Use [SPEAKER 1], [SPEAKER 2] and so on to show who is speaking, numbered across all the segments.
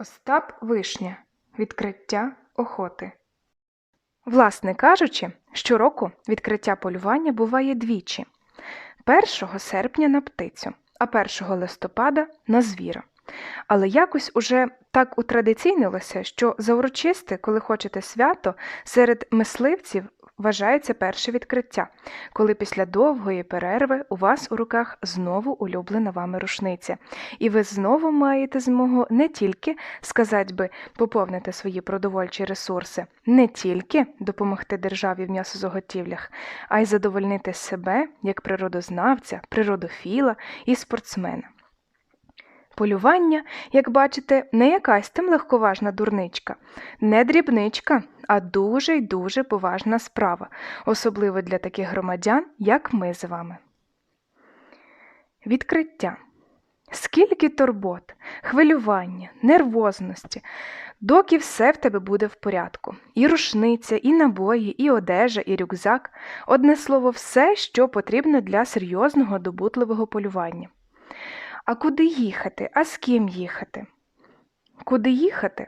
[SPEAKER 1] Остап Вишня. Відкриття охоти. Власне кажучи, щороку відкриття полювання буває двічі: 1 серпня на птицю, а 1 листопада на звіра. Але якось уже так утрадиційнилося, що за урочисте, коли хочете свято, серед мисливців вважається перше відкриття, коли після довгої перерви у вас у руках знову улюблена вами рушниця, і ви знову маєте змогу не тільки, сказать би, поповнити свої продовольчі ресурси, не тільки допомогти державі в м'ясозаготівлях, а й задовольнити себе як природознавця, природофіла і спортсмена. Полювання, як бачите, не якась там легковажна дурничка, не дрібничка, а дуже й дуже поважна справа, особливо для таких громадян, як ми з вами. Відкриття. Скільки турбот, хвилювання, нервозності, доки все в тебе буде в порядку. І рушниця, і набої, і одежа, і рюкзак одне слово, все, що потрібно для серйозного добутливого полювання. А куди їхати? А з ким їхати? Куди їхати?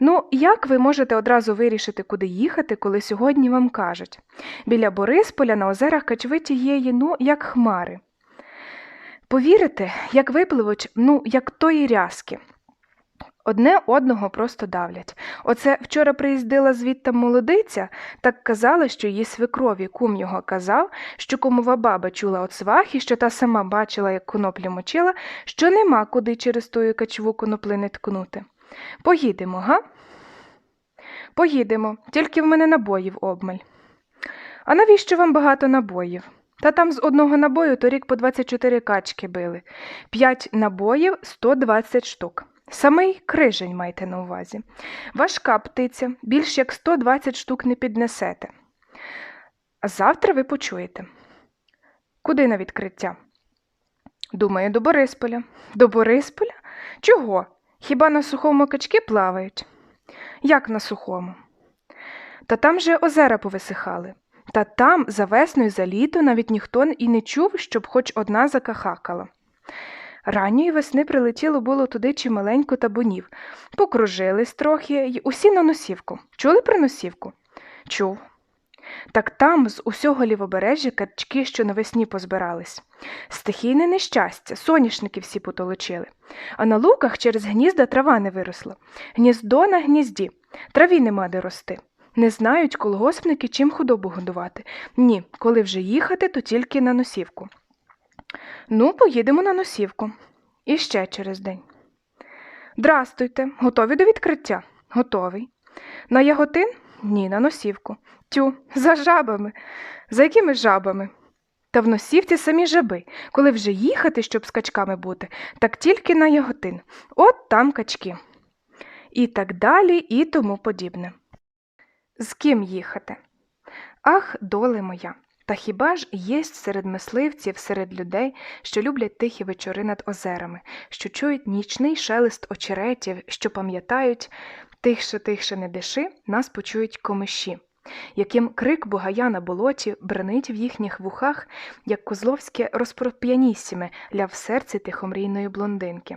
[SPEAKER 1] Ну, як ви можете одразу вирішити, куди їхати, коли сьогодні вам кажуть? Біля Борисполя на озерах Качвиті є, ну, як хмари. Повірите, як випливуть, ну, як тої рязки. Одне одного просто давлять. Оце вчора приїздила звідти молодиця, так казали, що її свекрові кум його казав, що кумова баба чула от свахи, що та сама бачила, як коноплі мочила, що нема куди через тую качву коноплини ткнути. Поїдемо, га? Поїдемо, тільки в мене набоїв обмаль. А навіщо вам багато набоїв? Та там з одного набою торік по 24 качки били. П'ять набоїв 120 штук. Самий крижень майте на увазі. Важка птиця, більш як 120 штук не піднесете. А завтра ви почуєте. Куди на відкриття? Думаю, до Борисполя. До Борисполя? Чого? Хіба на сухому качки плавають? Як на сухому? Та там же озера повисихали. Та там за весну і за літо навіть ніхто і не чув, щоб хоч одна закахакала. Ранньої весни прилетіло було туди чималенько табунів. Покружились трохи й усі на носівку. Чули про носівку? Чув. Так там з усього лівобережжя качки, що навесні позбирались. Стихійне нещастя, соняшники всі потолочили. А на луках через гнізда трава не виросла. Гніздо на гнізді. Траві нема де рости. Не знають колгоспники, чим худобу годувати. Ні, коли вже їхати, то тільки на носівку. Ну, поїдемо на носівку. І ще через день. Здрастуйте, готові до відкриття? Готовий. На яготин? Ні, на носівку. Тю, за жабами. За якими жабами? Та в носівці самі жаби. Коли вже їхати, щоб з качками бути, так тільки на яготин. От там качки. І так далі, і тому подібне. З ким їхати? Ах, доле моя! Та хіба ж єсть серед мисливців, серед людей, що люблять тихі вечори над озерами, що чують нічний шелест очеретів, що пам'ятають тихше, тихше не диши, нас почують комиші, яким крик бугая на болоті бренить в їхніх вухах, як козловське розпроп'янісіме ля в серці тихомрійної блондинки,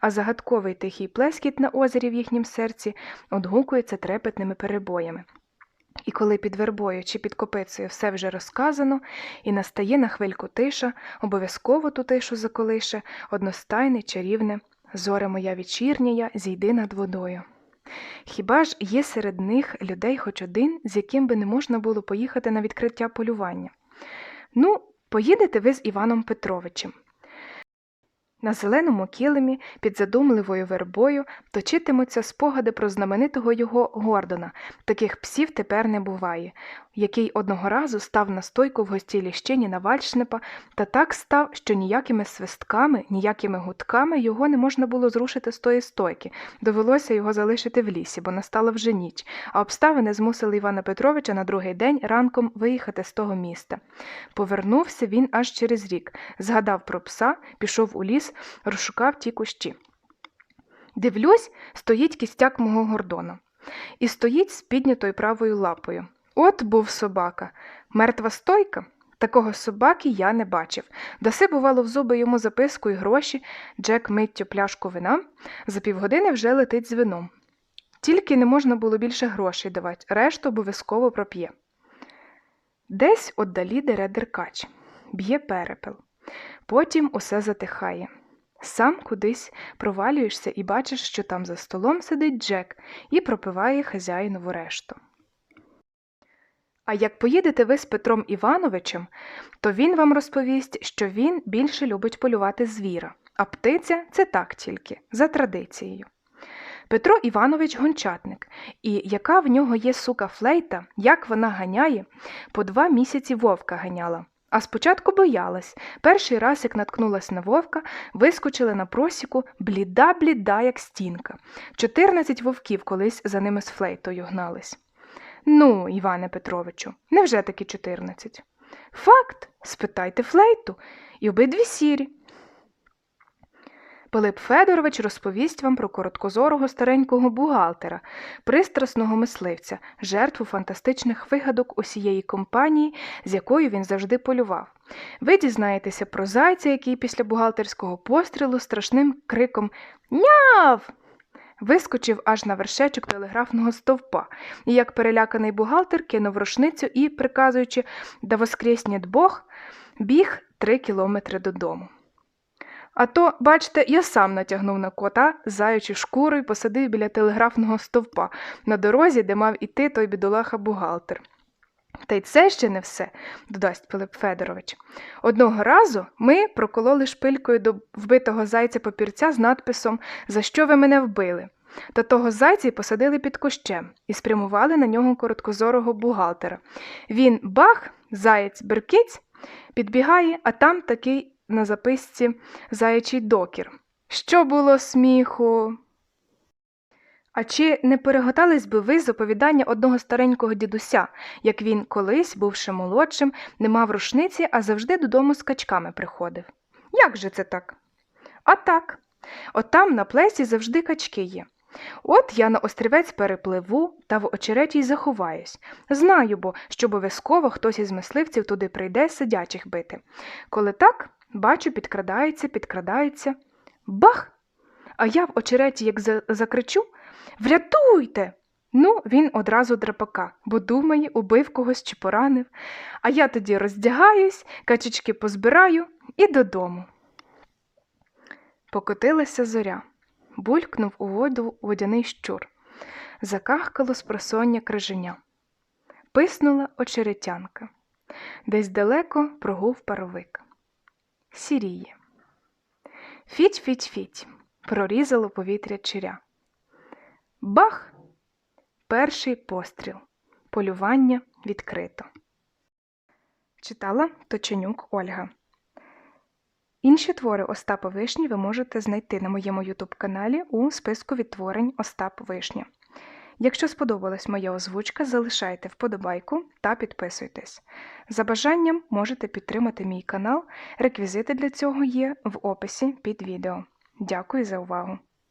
[SPEAKER 1] а загадковий тихий плескіт на озері в їхнім серці одгукується трепетними перебоями. І коли під вербою чи під копицею все вже розказано, і настає на хвильку тиша, обов'язково ту тишу заколише, одностайне, чарівне, зоре моя вечірняя, зійди над водою. Хіба ж є серед них людей хоч один, з яким би не можна було поїхати на відкриття полювання? Ну, поїдете ви з Іваном Петровичем. На зеленому килимі під задумливою вербою точитимуться спогади про знаменитого його Гордона, таких псів тепер не буває, який одного разу став на стойку в гостій ліщині на вальшнепа, та так став, що ніякими свистками, ніякими гудками його не можна було зрушити з тої стойки. Довелося його залишити в лісі, бо настала вже ніч, а обставини змусили Івана Петровича на другий день ранком виїхати з того міста. Повернувся він аж через рік, згадав про пса, пішов у ліс, розшукав ті кущі. Дивлюсь, стоїть кістяк мого гордона. І стоїть з піднятою правою лапою. От був собака. Мертва стойка? Такого собаки я не бачив. Даси, бувало, в зуби йому записку і гроші, Джек миттю пляшку вина, за півгодини вже летить з вином. Тільки не можна було більше грошей давати, решту обов'язково проп'є. Десь отдалі дере деркач, б'є перепел. Потім усе затихає. Сам кудись провалюєшся і бачиш, що там за столом сидить Джек і пропиває хазяїнову решту. А як поїдете ви з Петром Івановичем, то він вам розповість, що він більше любить полювати звіра, а птиця це так тільки, за традицією. Петро Іванович гончатник, і яка в нього є сука флейта, як вона ганяє, по два місяці вовка ганяла. А спочатку боялась. Перший раз, як наткнулась на вовка, вискочила на просіку бліда-бліда, як стінка. Чотирнадцять вовків колись за ними з флейтою гнались. Ну, Іване Петровичу, невже таки чотирнадцять? Факт, спитайте флейту, і обидві сірі. Пилип Федорович розповість вам про короткозорого старенького бухгалтера, пристрасного мисливця, жертву фантастичних вигадок усієї компанії, з якою він завжди полював. Ви дізнаєтеся про зайця, який після бухгалтерського пострілу страшним криком Няв! Вискочив аж на вершечок телеграфного стовпа, і як переляканий бухгалтер кинув рушницю і, приказуючи да воскреснет Бог, біг три кілометри додому. А то, бачите, я сам натягнув на кота заючи шкуру і посадив біля телеграфного стовпа на дорозі, де мав іти той бідолаха бухгалтер. Та й це ще не все, додасть Пилип Федорович. Одного разу ми прокололи шпилькою до вбитого зайця папірця з надписом За що ви мене вбили? Та того зайця й посадили під кущем і спрямували на нього короткозорого бухгалтера. Він бах, заєць беркиць, підбігає, а там такий на записці заячий докір. Що було сміху? А чи не переготались би ви з оповідання одного старенького дідуся, як він колись, бувши молодшим, не мав рушниці, а завжди додому з качками приходив? Як же це так? А так. От там на плесі завжди качки є. От я на острівець перепливу та в очереті заховаюсь. Знаю бо, що обов'язково хтось із мисливців туди прийде сидячих бити. Коли так, бачу, підкрадається, підкрадається. Бах! А я в очереті як за- закричу Врятуйте! Ну, він одразу драпака, бо думає, убив когось чи поранив. А я тоді роздягаюсь, качечки позбираю і додому. Покотилася зоря. Булькнув у воду водяний щур. Закахкало з просоння криженя. Писнула очеретянка. Десь далеко прогув паровик. Сіріє. Фіть, фіть, фіть. Прорізало повітря чиря. Бах! Перший постріл. Полювання відкрито. Читала Точенюк Ольга. Інші твори Остапа Вишні ви можете знайти на моєму ютуб-каналі у списку відтворень Остап Вишня. Якщо сподобалась моя озвучка, залишайте вподобайку та підписуйтесь. За бажанням можете підтримати мій канал. Реквізити для цього є в описі під відео. Дякую за увагу!